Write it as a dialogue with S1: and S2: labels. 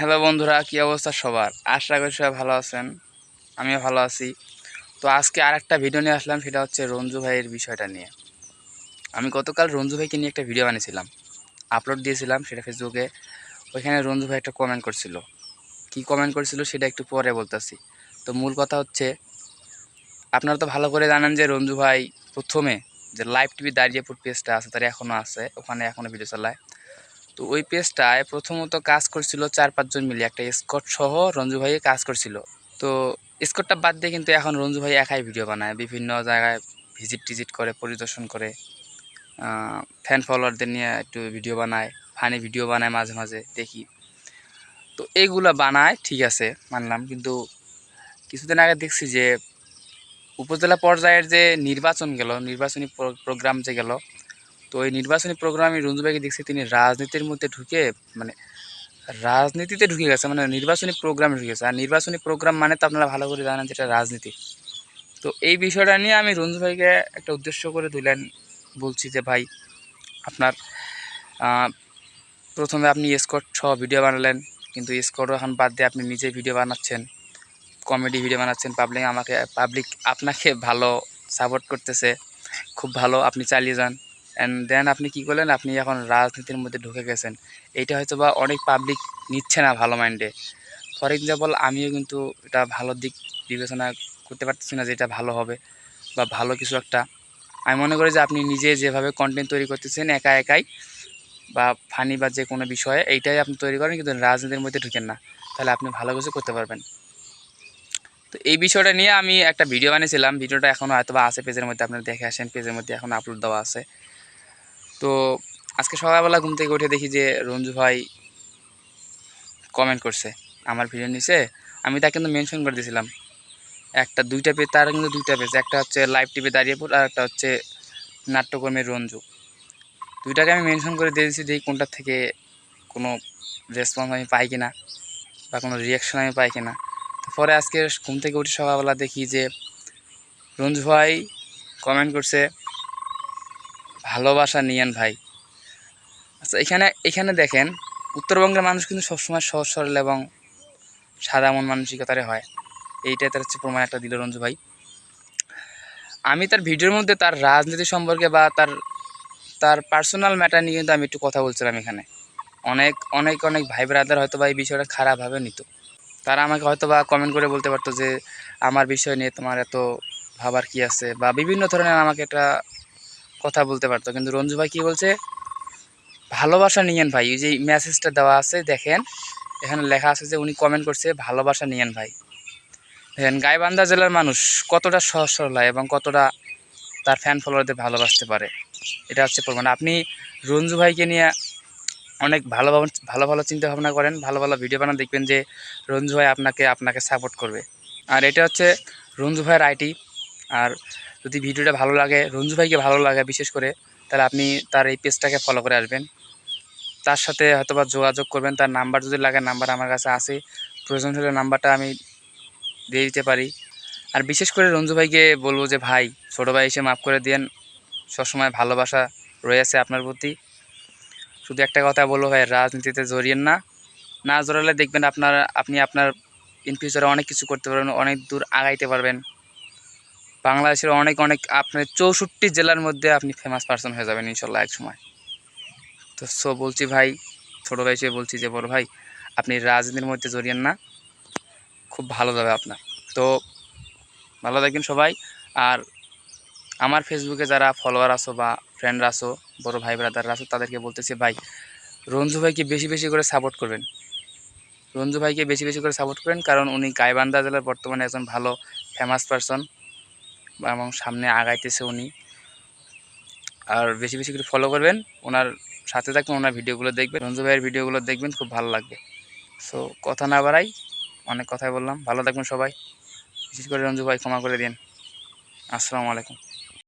S1: Hello বন্ধুরা, কী অবস্থা সবার? আশা করি সবাই ভালো আছেন। আমিও ভালো আছি। তো আজকে আর একটা ভিডিও নিয়ে আসলাম, সেটা হচ্ছে রঞ্জু ভাইয়ের বিষয়টা নিয়ে। আমি গতকাল রঞ্জু ভাইকে নিয়ে একটা ভিডিও বানিয়েছিলাম। আপলোড দিয়েছিলাম সেটা ফেসবুকে। ওইখানে রঞ্জু ভাই একটা কমেন্ট করছিল। কি কমেন্ট করছিল সেটা একটু পরে বলতেছি। তো মূল কথা হচ্ছে, আপনারা তো ভালো করে জানেন যে রঞ্জু ভাই প্রথমে যে লাইভ টিভি দাঁড়িয়ে ফুট পেজটা আছে, তার এখনও আছে, ওখানে এখনও ভিডিও চালায়। তো ওই পেজটায় প্রথমত কাজ করছিল চার পাঁচজন মিলে, একটা স্কট সহ রঞ্জু ভাই কাজ করছিল। তো স্কটটা বাদ দিয়ে কিন্তু এখন রঞ্জু ভাই একাই ভিডিও বানায়, বিভিন্ন জায়গায় ভিজিট টিজিট করে, পরিদর্শন করে ফ্যান ফলোয়ারদের নিয়ে একটু ভিডিও বানায় ফানি ভিডিও বানায় মাঝে মাঝে, দেখি। তো এইগুলো বানায়, ঠিক আছে, মানলাম। কিন্তু কিছুদিন আগে দেখছি যে উপজেলা পর্যায়ের যে নির্বাচন গেল, নির্বাচনী প্রোগ্রাম যে গেল তো ওই নির্বাচনী প্রোগ্রামে রঞ্জু ভাইকে দেখছি, তিনি রাজনীতির মধ্যে ঢুকে মানে রাজনীতিতে ঢুকে গেছে মানে নির্বাচনী প্রোগ্রামে ঢুকে গেছে। আর নির্বাচনী প্রোগ্রাম মানে তো আপনারা ভালো করে জানেন যেটা রাজনীতি। তো এই বিষয়টা নিয়ে আমি রঞ্জু ভাইকে একটা উদ্দেশ্য করে তুলেন বলছি যে, ভাই, আপনার প্রথমে আপনি স্কট সহ ভিডিও বানালেন, কিন্তু স্কটও এখন বাদ দিয়ে আপনি নিজে ভিডিও বানাচ্ছেন কমেডি ভিডিও বানাচ্ছেন পাবলিক আমাকে পাবলিক আপনাকে ভালো সাপোর্ট করতেছে, খুব ভালো, আপনি চালিয়ে যান। অ্যান্ড দেন আপনি কি করলেন? আপনি এখন রাজনীতির মধ্যে ঢুকে গেছেন। এইটা হয়তো বা অনেক পাবলিক নিচ্ছে না ভালো মাইন্ডে ফর এক্সাম্পল আমিও কিন্তু এটা ভালো দিক বিবেচনা করতে পারতেছি না যে এটা ভালো হবে বা ভালো কিছু একটা। আমি মনে করি যে আপনি নিজে যেভাবে কন্টেন্ট তৈরি করতেছেন, একা একাই বা ফানি বা যে কোনো বিষয়ে, এইটাই আপনি তৈরি করেন, কিন্তু রাজনীতির মধ্যে ঢুকেন না। তাহলে আপনি ভালো কিছু করতে পারবেন। তো এই বিষয়টা নিয়ে আমি একটা ভিডিও বানিয়েছিলাম। ভিডিওটা এখনও হয়তো বা আছে, পেজের মধ্যে আপনারা দেখে আসেন। পেজের মধ্যে এখন আপলোড দেওয়া আছে। তো আজকে সকালবেলা ঘুম থেকে উঠে দেখি যে রঞ্জু ভাই কমেন্ট করছে, আমার ভিডিও নিচে আমি তাকে কিন্তু মেনশন করে দিয়েছিলাম একটা, দুইটা পেজ তার কিন্তু দুইটা পেজ একটা হচ্ছে লাইভ টিভি দাঁড়িয়েপুর আর একটা হচ্ছে নাট্যকর্মীর রঞ্জু। দুইটাকে আমি মেনশন করে দিয়ে দিয়েছি যে কোনটার থেকে কোনো রেসপন্স আমি পাই কিনা বা কোনো রিয়াকশন আমি পাই কিনা। পরে আজকে ঘুম থেকে উঠে সকালবেলা দেখি যে রঞ্জু ভাই কমেন্ট করছে ভালোবাসা নিয়েন ভাই। আচ্ছা এখানে এখানে দেখেন, উত্তরবঙ্গের মানুষ কিন্তু সবসময় সহজ, সরল এবং সাদা মন মানসিকতারে হয়। এইটাই তার হচ্ছে প্রমাণ একটা দিল রঞ্জু ভাই। আমি তার ভিডিওর মধ্যে তার রাজনীতি সম্পর্কে বা তার তার পার্সোনাল ম্যাটার নিয়ে কিন্তু আমি একটু কথা বলছিলাম এখানে। অনেক অনেক অনেক ভাই ব্রাদার হয়তো বা এই বিষয়টা খারাপভাবে নিত। তারা আমাকে হয়তো বা কমেন্ট করে বলতে পারতো যে, আমার বিষয় নিয়ে তোমার এত ভাবার কি আছে? বা বিভিন্ন ধরনের আমাকে একটা কথা বলতে পারতো। কিন্তু রঞ্জু ভাই কী বলছে? ভালোবাসা নিয়েন ভাই। ওই যে মেসেজটা দেওয়া আছে, দেখেন, এখানে লেখা আছে যে উনি কমেন্ট করছে, ভালোবাসা নিয়েন ভাই। দেখেন, গাইবান্ধা জেলার মানুষ কতটা সহজ সরল হয় এবং কতটা তার ফ্যান ফলোয়ারদের ভালোবাসতে পারে। এটা হচ্ছে প্রমাণ। আপনি রঞ্জু ভাইকে নিয়ে অনেক ভালো ভালো ভালো চিন্তা ভাবনা করেন, ভালো ভালো ভিডিও বানান, দেখবেন যে রঞ্জু ভাই আপনাকে আপনাকে সাপোর্ট করবে। আর এটা হচ্ছে রঞ্জু ভাইয়ের আইটি আর যদি ভিডিওটা ভালো লাগে, রঞ্জু ভাইকে ভালো লাগে বিশেষ করে, তাহলে আপনি তার এই পেজটাকে ফলো করে আসবেন। তার সাথে হয়তোবা যোগাযোগ করবেন, তার নাম্বার যদি লাগে নাম্বার আমার কাছে আছে। প্রয়োজন হলে নাম্বারটা আমি দিয়ে দিতে পারি। আর বিশেষ করে রঞ্জু ভাইকে বলব যে, ভাই, ছোটো ভাই এসে মাফ করে দিয়েন। সবসময় ভালোবাসা রয়েছে আপনার প্রতি। শুধু একটা কথা বলব ভাই, রাজনীতিতে জড়িয়েন না। না জড়ালে দেখবেন আপনার, আপনি আপনার ইন ফিউচারে অনেক কিছু করতে পারবেন, অনেক দূর আগাইতে পারবেন। বাংলাদেশের অনেক অনেক, আপনার চৌষট্টি জেলার মধ্যে আপনি ফেমাস পার্সন হয়ে যাবেন ইনশাল্লাহ এক সময়। তো সো বলছি ভাই, ছোটো ভাই হিসেবে বলছি যে, বড় ভাই, আপনি রাজনীতির মধ্যে জড়িয়েন না। খুব ভালো যাবে আপনার। তো ভালো থাকবেন সবাই। আর আমার ফেসবুকে যারা ফলোয়ার আসো বা ফ্রেন্ডরা আসো বড় ভাই ব্রাদাররা আসো তাদেরকে বলতেছি, ভাই, রঞ্জু ভাইকে বেশি বেশি করে সাপোর্ট করবেন। রঞ্জু ভাইকে বেশি বেশি করে সাপোর্ট করেন, কারণ উনি গাইবান্ধা জেলার বর্তমানে একজন ভালো ফেমাস পারসন এবং সামনে আগাইতেছে উনি। আর বেশি বেশি করে ফলো করবেন। ওনার সাথে থাকবেন, ওনার ভিডিওগুলো দেখবেন। রঞ্জু ভাইয়ের ভিডিওগুলো দেখবেন, খুব ভালো লাগবে। সো কথা না বাড়াই, অনেক কথাই বললাম। ভালো থাকবেন সবাই। বিশেষ করে রঞ্জু ভাই ক্ষমা করে দিন আসসালামু আলাইকুম।